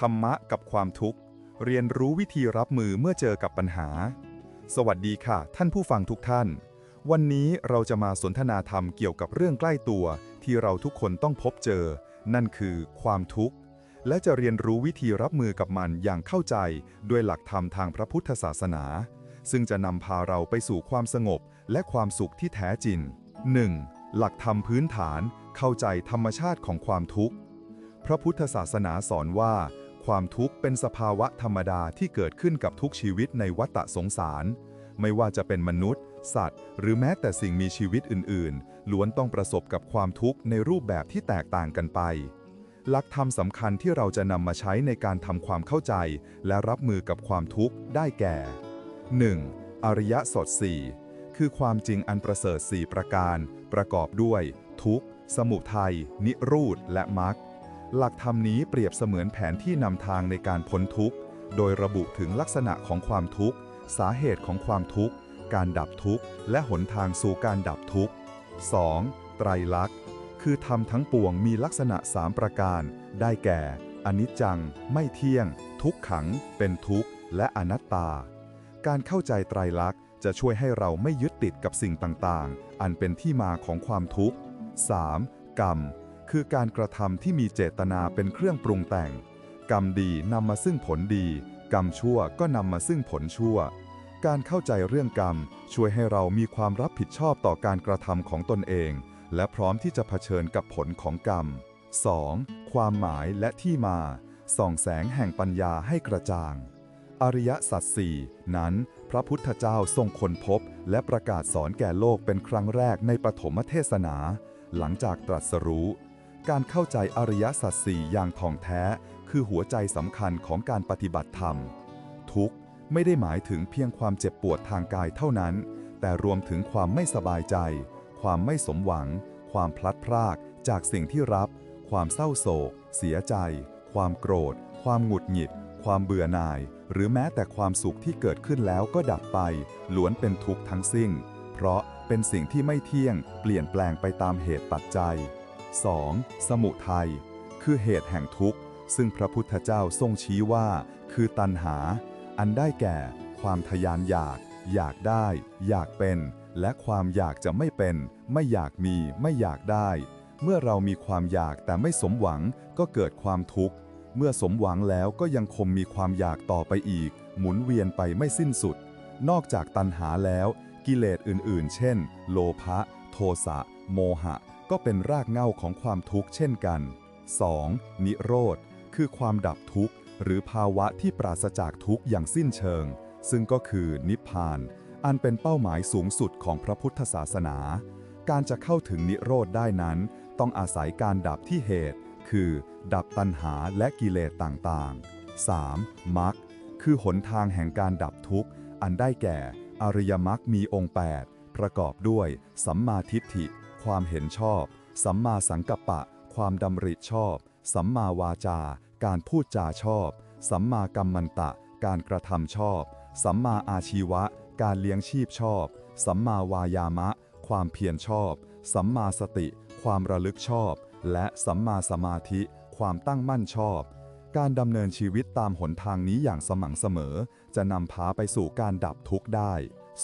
ธรรมะกับความทุกข์ เรียนรู้วิธีรับมือเมื่อเจอกับปัญหา สวัสดีค่ะ ท่านผู้ฟังทุกท่าน วันนี้เราจะมาสนทนาธรรมเกี่ยวกับเรื่องใกล้ตัวที่เราทุกคนต้องพบเจอ นั่นคือความทุกข์ และจะเรียนรู้วิธีรับมือกับมันอย่างเข้าใจด้วยหลักธรรมทางพระพุทธศาสนา ซึ่งจะนำพาเราไปสู่ความสงบและความสุขที่แท้จริง 1. หลักธรรมพื้นฐาน เข้าใจธรรมชาติของความทุกข์ พระพุทธศาสนาสอนว่า ความทุกข์เป็นสภาวะธรรมดาที่เกิดขึ้นกับทุกชีวิตในวัฏสงสาร ไม่ว่าจะเป็นมนุษย์ สัตว์ หรือแม้แต่สิ่งมีชีวิตอื่น ๆ ล้วนต้องประสบกับความทุกข์ในรูปแบบที่แตกต่างกันไป หลักธรรมสำคัญที่เราจะนำมาใช้ในการทำความเข้าใจ และรับมือกับความทุกข์ได้แก่ 1. อริยสดสี่คือความจริงอันประเสริฐสี่ประการ ประกอบด้วย ทุกข์ สมุทัย นิรูธและมรรค หลักธรรมนี้เปรียบเสมือนแผนที่นำทางในการพ้นทุกข์ โดยระบุถึงลักษณะของความทุกข์ สาเหตุของความทุกข์ การดับทุกข์ และหนทางสู่การดับทุกข์ 2. ไตรลักษณ์ คือธรรมทั้งปวงมีลักษณะสามประการ ได้แก่ อนิจจัง ไม่เที่ยง ทุกขัง เป็นทุกข์ และอนัตตา การเข้าใจไตรลักษณ์จะช่วยให้เราไม่ยึดติดกับสิ่งต่าง ๆ อันเป็นที่มาของความทุกข์ 3. กรรม คือการกระทำที่มีเจตนาเป็นเครื่องปรุงแต่ง กรรมดีนำมาซึ่งผลดี กรรมชั่วก็นำมาซึ่งผลชั่ว การเข้าใจเรื่องกรรม ช่วยให้เรามีความรับผิดชอบต่อการกระทำของตนเอง และพร้อมที่จะเผชิญกับผลของกรรม 2. ความหมายและที่มา ส่องแสงแห่งปัญญาให้กระจ่าง อริยสัจสี่นั้น พระพุทธเจ้าทรงค้นพบ และประกาศสอนแก่โลกเป็นครั้งแรกในปฐมเทศนา หลังจากตรัสรู้ การเข้าใจอริยสัจสี่อย่างท่องแท้ คือหัวใจสำคัญของการปฏิบัติธรรม ทุกข์ไม่ได้หมายถึงเพียงความเจ็บปวดทางกายเท่านั้น แต่รวมถึงความไม่สบายใจ ความไม่สมหวัง ความพลัดพรากจากสิ่งที่รับ ความเศร้าโศก เสียใจ ความโกรธ ความหงุดหงิด ความเบื่อหน่าย หรือแม้แต่ความสุขที่เกิดขึ้นแล้วก็ดับไป ล้วนเป็นทุกข์ทั้งสิ้น เพราะเป็นสิ่งที่ไม่เที่ยง เปลี่ยนแปลงไปตามเหตุปัจจัย 2. สมุทัย คือเหตุแห่งทุกข์ ซึ่งพระพุทธเจ้าทรงชี้ว่า คือตัณหา อันได้แก่ ความทยานอยาก อยากได้ อยากเป็น และความอยากจะไม่เป็น ไม่อยากมี ไม่อยากได้ เมื่อเรามีความอยากแต่ไม่สมหวังก็เกิดความทุกข์ เมื่อสมหวังแล้วก็ยังคงมีความอยากต่อไปอีก หมุนเวียนไปไม่สิ้นสุด นอกจากตัณหาแล้ว กิเลสอื่น ๆ เช่น โลภะ โทสะ โมหะ ก็เป็นรากเหง้าของความทุกข์เช่นกัน 2. นิโรธ คือความดับทุกข์ หรือภาวะที่ปราศจากทุกข์อย่างสิ้นเชิง ซึ่งก็คือนิพพาน อันเป็นเป้าหมายสูงสุดของพระพุทธศาสนา การจะเข้าถึงนิโรธได้นั้น ต้องอาศัยการดับที่เหตุ คือ ดับตัณหาและกิเลสต่างๆ 3. มรรคคือหนทางแห่งการดับทุกข์ อันได้แก่ อริยมรรคมีองค์ 8 ประกอบด้วย สัมมาทิฏฐิ ความเห็นชอบ สัมมาสังกัปปะ ความดำริชอบ สัมมาวาจา การพูดจาชอบ สัมมากัมมันตะ การกระทำชอบ สัมมาอาชีวะ การเลี้ยงชีพชอบ สัมมาวายามะ ความเพียรชอบ สัมมาสติ ความระลึกชอบ และสัมมาสมาธิ ความตั้งมั่นชอบ การดำเนินชีวิตตามหนทางนี้อย่างสม่ำเสมอ จะนำพาไปสู่การดับทุกข์ได้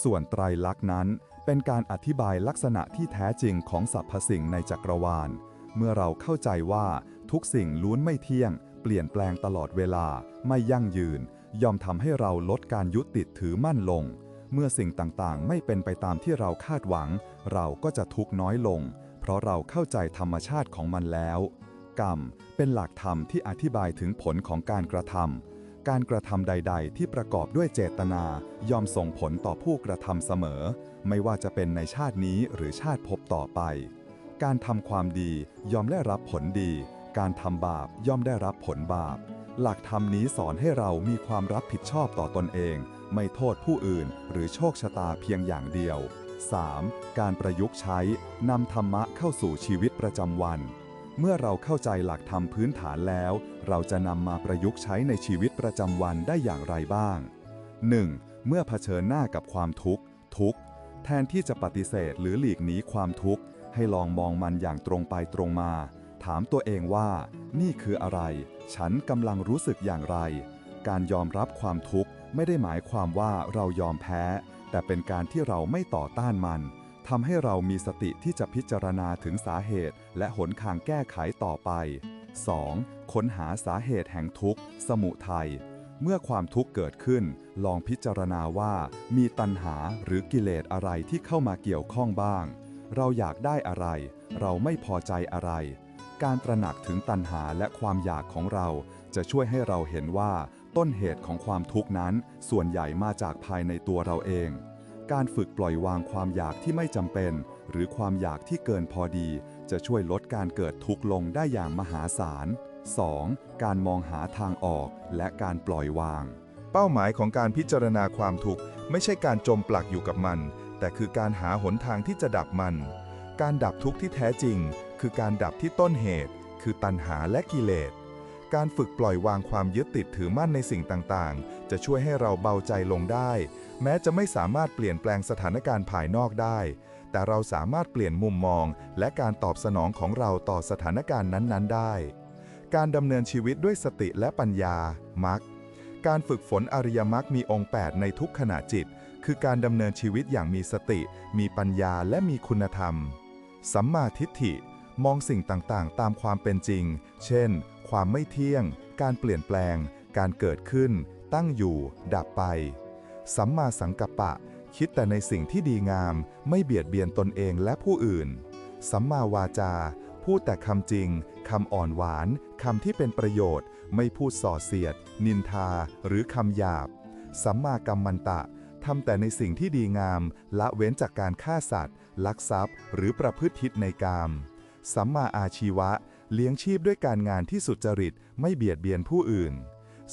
ส่วนไตรลักษณ์นั้น เป็นการอธิบายลักษณะที่แท้จริงของสรรพสิ่งในจักรวาล เมื่อเราเข้าใจว่าทุกสิ่งล้วนไม่เที่ยง เปลี่ยนแปลงตลอดเวลา ไม่ยั่งยืน ย่อมทำให้เราลดการยึดติดถือมั่นลง เมื่อสิ่งต่างๆ ไม่เป็นไปตามที่เราคาดหวัง เราก็จะทุกข์น้อยลง เพราะเราเข้าใจธรรมชาติของมันแล้ว กรรมเป็นหลักธรรมที่อธิบายถึงผลของการกระทำ การกระทำใด ๆ ที่ประกอบด้วยเจตนา ย่อมส่งผลต่อผู้กระทำเสมอ ไม่ว่าจะเป็นในชาตินี้หรือชาติภพต่อไป การทำความดีย่อมได้รับผลดี การทำบาปย่อมได้รับผลบาป หลักธรรมนี้สอนให้เรามีความรับผิดชอบต่อตนเอง ไม่โทษผู้อื่น หรือโชคชะตาเพียงอย่างเดียว 3. การประยุกต์ใช้นำธรรมะเข้าสู่ชีวิตประจำวัน เมื่อเราเข้าใจหลักธรรมพื้นฐานแล้ว เราจะนำมาประยุกต์ใช้ในชีวิตประจำวันได้อย่างไรบ้าง 1. เมื่อเผชิญหน้ากับความทุกข์ ทุกข์ แทนที่จะปฏิเสธหรือหลีกหนีความทุกข์ ให้ลองมองมันอย่างตรงไปตรงมา ถามตัวเองว่า นี่คืออะไร ฉันกำลังรู้สึกอย่างไร การยอมรับความทุกข์ไม่ได้หมายความว่าเรายอมแพ้ แต่เป็นการที่เราไม่ต่อต้านมันทำให้เรามีสติที่จะพิจารณาถึงสาเหตุ และหนทางแก้ไขต่อไป 2. ค้นหาสาเหตุแห่งทุกข์ สมุทัย เมื่อความทุกข์เกิดขึ้น ลองพิจารณาว่ามีตัณหาหรือกิเลสอะไรที่เข้ามาเกี่ยวข้องบ้าง เราอยากได้อะไร เราไม่พอใจอะไร การตระหนักถึงตัณหาและความอยากของเรา จะช่วยให้เราเห็นว่าต้นเหตุของความทุกข์นั้น ส่วนใหญ่มาจากภายในตัวเราเอง การฝึกปล่อยวางความอยากที่ไม่จำเป็น หรือความอยากที่เกินพอดี จะช่วยลดการเกิดทุกข์ลงได้อย่างมหาศาล 2. การมองหาทางออกและการปล่อยวาง เป้าหมายของการพิจารณาความทุกข์ไม่ใช่การจมปลักอยู่กับมัน แต่คือการหาหนทางที่จะดับมัน การดับทุกข์ที่แท้จริง คือการดับที่ต้นเหตุ คือตัณหาและกิเลส การฝึกปล่อยวางความยึดติดถือมั่นในสิ่งต่างๆ จะช่วยให้เราเบาใจลงได้ แม้จะไม่สามารถเปลี่ยนแปลงสถานการณ์ภายนอกได้ แต่เราสามารถเปลี่ยนมุมมอง และการตอบสนองของเราต่อสถานการณ์นั้นๆ ได้ การดำเนินชีวิตด้วยสติและปัญญา มัก การฝึกฝนอริยมรรคมีองค์ 8 ในทุกขณะจิต คือการดำเนินชีวิตอย่างมีสติ มีปัญญาและมีคุณธรรม สัมมาทิฏฐิ มองสิ่งต่างๆ ตามความเป็นจริง เช่น ความไม่เที่ยง การเปลี่ยนแปลง การเกิดขึ้น ตั้งอยู่ ดับไป สัมมาสังกัปปะ คิดแต่ในสิ่งที่ดีงาม ไม่เบียดเบียนตนเองและผู้อื่น สัมมาวาจา พูดแต่คำจริง คำอ่อนหวาน คำที่เป็นประโยชน์ ไม่พูดส่อเสียด นินทา หรือคำหยาบ สัมมากัมมันตะทำแต่ในสิ่งที่ดีงาม ละเว้นจากการฆ่าสัตว์ ลักทรัพย์ หรือประพฤติผิดในกาม สัมมาอาชีวะ เลี้ยงชีพด้วยการงานที่สุจริต ไม่เบียดเบียนผู้อื่น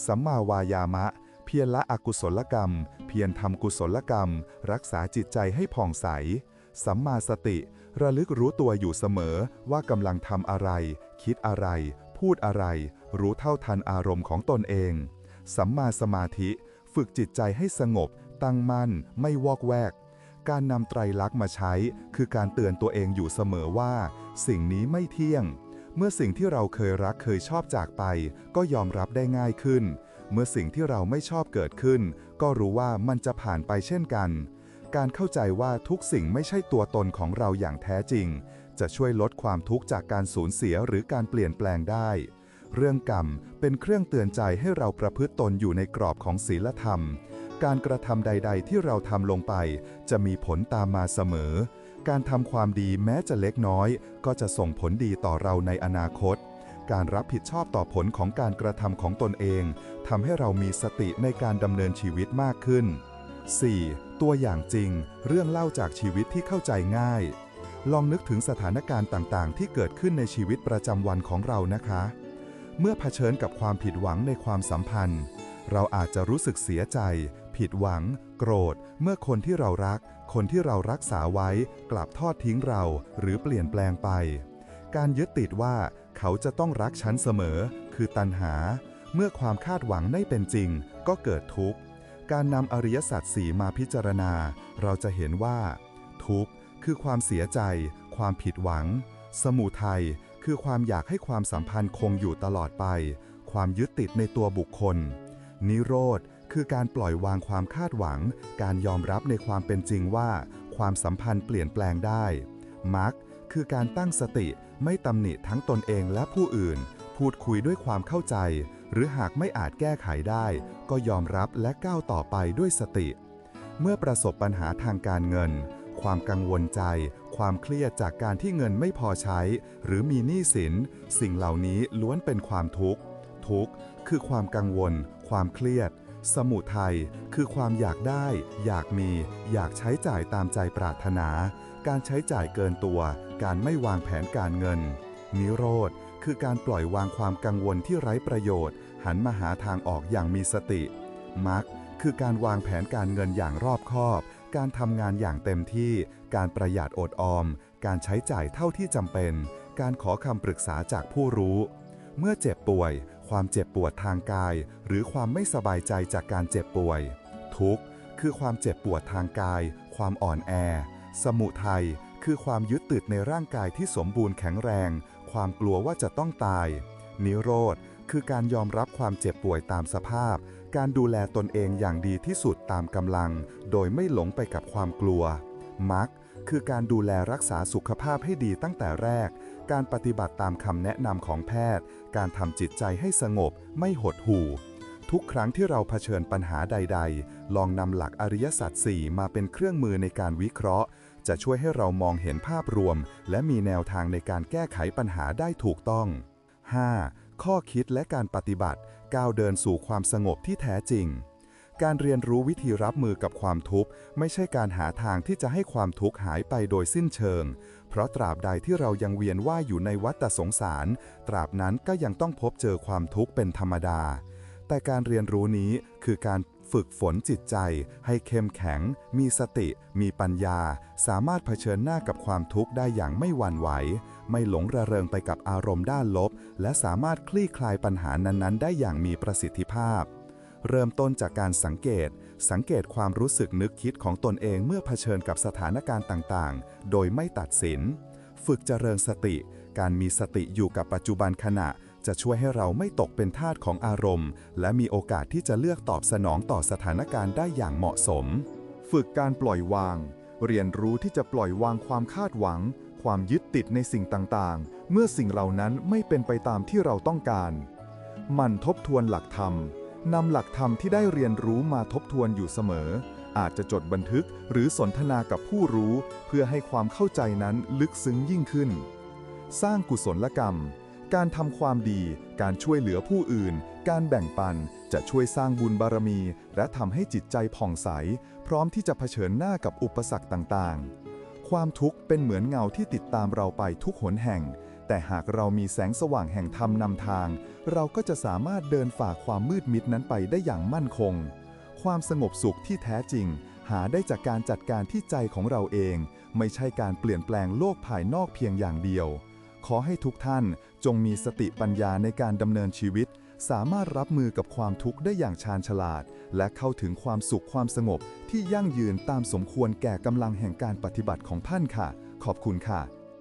สัมมาวายามะ เพียรละอกุศลกรรม เพียรทำกุศลกรรม รักษาจิตใจให้ผ่องใส สัมมาสติ ระลึกรู้ตัวอยู่เสมอว่ากำลังทำอะไร คิดอะไร พูดอะไร รู้เท่าทันอารมณ์ของตนเอง สัมมาสมาธิ ฝึกจิตใจให้สงบ ตั้งมั่น ไม่วอกแวก การนำไตรลักษณ์มาใช้ คือการเตือนตัวเองอยู่เสมอว่า สิ่งนี้ไม่เที่ยง เมื่อสิ่งที่เราเคยรักเคยชอบจากไป ก็ยอมรับได้ง่ายขึ้น เมื่อสิ่งที่เราไม่ชอบเกิดขึ้น ก็รู้ว่ามันจะผ่านไปเช่นกัน การเข้าใจว่าทุกสิ่งไม่ใช่ตัวตนของเราอย่างแท้จริง จะช่วยลดความทุกข์จากการสูญเสียหรือการเปลี่ยนแปลงได้ เรื่องกรรมเป็นเครื่องเตือนใจให้เราประพฤติตนอยู่ในกรอบของศีลธรรม การกระทำใด ๆ ที่เราทำลงไป จะมีผลตามมาเสมอ การทำความดีแม้จะเล็กน้อย ก็จะส่งผลดีต่อเราในอนาคต การรับผิดชอบต่อผลของการกระทำของตนเองทำให้เรามีสติในการดำเนินชีวิตมากขึ้น 4. ตัวอย่างจริง เรื่องเล่าจากชีวิตที่เข้าใจง่าย ลองนึกถึงสถานการณ์ต่างๆ ที่เกิดขึ้นในชีวิตประจำวันของเรานะคะ เมื่อเผชิญกับความผิดหวังในความสัมพันธ์ เราอาจจะรู้สึกเสียใจ ผิดหวัง โกรธ เมื่อคนที่เรารัก คนที่เรารักษาไว้ กลับทอดทิ้งเรา หรือเปลี่ยนแปลงไป การยึดติดว่า เขาจะต้องรักฉันเสมอ คือตัณหา เมื่อความคาดหวังไม่เป็นจริง ก็เกิดทุกข์ การนำอริยสัจสีมาพิจารณา เราจะเห็นว่า ทุกข์คือความเสียใจ ความผิดหวัง สมุทัยคือความอยากให้ความสัมพันธ์คงอยู่ตลอดไป ความยึดติดในตัวบุคคล นิโรธคือการปล่อยวางความคาดหวัง การยอมรับในความเป็นจริงว่า ความสัมพันธ์เปลี่ยนแปลงได้มรรค คือการตั้งสติไม่ตำหนิทั้งตนเองและผู้อื่น พูดคุยด้วยความเข้าใจ หรือหากไม่อาจแก้ไขได้ ก็ยอมรับและก้าวต่อไปด้วยสติ เมื่อประสบปัญหาทางการเงิน ความกังวลใจ ความเครียดจากการที่เงินไม่พอใช้ หรือมีหนี้สิน สิ่งเหล่านี้ล้วนเป็นความทุกข์ ทุกข์คือความกังวล ความเครียดสมุทัยคือความอยากได้ อยากมี อยากใช้จ่ายตามใจปรารถนา การใช้จ่ายเกินตัว การไม่วางแผนการเงิน นิโรธคือการปล่อยวางความกังวลที่ไร้ประโยชน์ หันมาหาทางออกอย่างมีสติมรรคคือการวางแผนการเงินอย่างรอบคอบ การทำงานอย่างเต็มที่ การประหยัดอดออม การใช้จ่ายเท่าที่จำเป็น การขอคำปรึกษาจากผู้รู้ เมื่อเจ็บป่วย ความเจ็บปวดทางกาย หรือความไม่สบายใจจากการเจ็บป่วย ทุกข์คือความเจ็บปวดทางกาย ความอ่อนแอ สมุทัย คือความยึดติดในร่างกายที่สมบูรณ์แข็งแรง ความกลัวว่าจะต้องตาย นิโรธ คือการยอมรับความเจ็บป่วยตามสภาพ การดูแลตนเองอย่างดีที่สุดตามกำลัง โดยไม่หลงไปกับความกลัวมรรคคือการดูแลรักษาสุขภาพให้ดีตั้งแต่แรก การปฏิบัติตามคำแนะนำของแพทย์ การทำจิตใจให้สงบ ไม่หดหู่ ทุกครั้งที่เราเผชิญปัญหาใด ๆ ลองนำหลักอริยสัจสี่มาเป็นเครื่องมือในการวิเคราะห์ จะช่วยให้เรามองเห็นภาพรวม และมีแนวทางในการแก้ไขปัญหาได้ถูกต้อง 5. ข้อคิดและการปฏิบัติ ก้าวเดินสู่ความสงบที่แท้จริง การเรียนรู้วิธีรับมือกับความทุกข์ ไม่ใช่การหาทางที่จะให้ความทุกข์หายไปโดยสิ้นเชิง เพราะตราบใดที่เรายังเวียนว่ายอยู่ในวัฏสงสาร ตราบนั้นก็ยังต้องพบเจอความทุกข์เป็นธรรมดา แต่การเรียนรู้นี้คือการ ฝึกฝนจิตใจ ให้เข้มแข็ง มีสติ มีปัญญา สามารถเผชิญหน้ากับความทุกข์ได้อย่างไม่หวั่นไหว ไม่หลงระเริงไปกับอารมณ์ด้านลบ และสามารถคลี่คลายปัญหานั้นๆ ได้อย่างมีประสิทธิภาพ เริ่มต้นจากการสังเกต สังเกตความรู้สึกนึกคิดของตนเองเมื่อเผชิญกับสถานการณ์ต่างๆ โดยไม่ตัดสิน ฝึกเจริญสติ การมีสติอยู่กับปัจจุบันขณะ จะช่วยให้เราไม่ตกเป็นทาสของอารมณ์ และมีโอกาสที่จะเลือกตอบสนองต่อสถานการณ์ได้อย่างเหมาะสม ฝึกการปล่อยวาง เรียนรู้ที่จะปล่อยวางความคาดหวัง ความยึดติดในสิ่งต่างๆ เมื่อสิ่งเหล่านั้นไม่เป็นไปตามที่เราต้องการมันทบทวนหลักธรรมนำหลักธรรมที่ได้เรียนรู้มาทบทวนอยู่เสมอ อาจจะจดบันทึกหรือสนทนากับผู้รู้ เพื่อให้ความเข้าใจนั้นลึกซึ้งยิ่งขึ้น สร้างกุศลกรรม การทำความดี การช่วยเหลือผู้อื่น การแบ่งปัน จะช่วยสร้างบุญบารมี และทำให้จิตใจผ่องใส พร้อมที่จะเผชิญหน้ากับอุปสรรคต่างๆ ความทุกข์เป็นเหมือนเงาที่ติดตามเราไปทุกหนแห่ง แต่หากเรามีแสงสว่างแห่งธรรมนำทาง เราก็จะสามารถเดินฝ่าความมืดมิดนั้นไปได้อย่างมั่นคง ความสงบสุขที่แท้จริง หาได้จากการจัดการที่ใจของเราเอง ไม่ใช่การเปลี่ยนแปลงโลกภายนอกเพียงอย่างเดียว ขอให้ทุกท่าน จงมีสติปัญญาในการดำเนินชีวิต สามารถรับมือกับความทุกข์ได้อย่างชาญฉลาด และเข้าถึงความสุขความสงบที่ยั่งยืนตามสมควรแก่กำลังแห่งการปฏิบัติของท่านค่ะ ขอบคุณค่ะ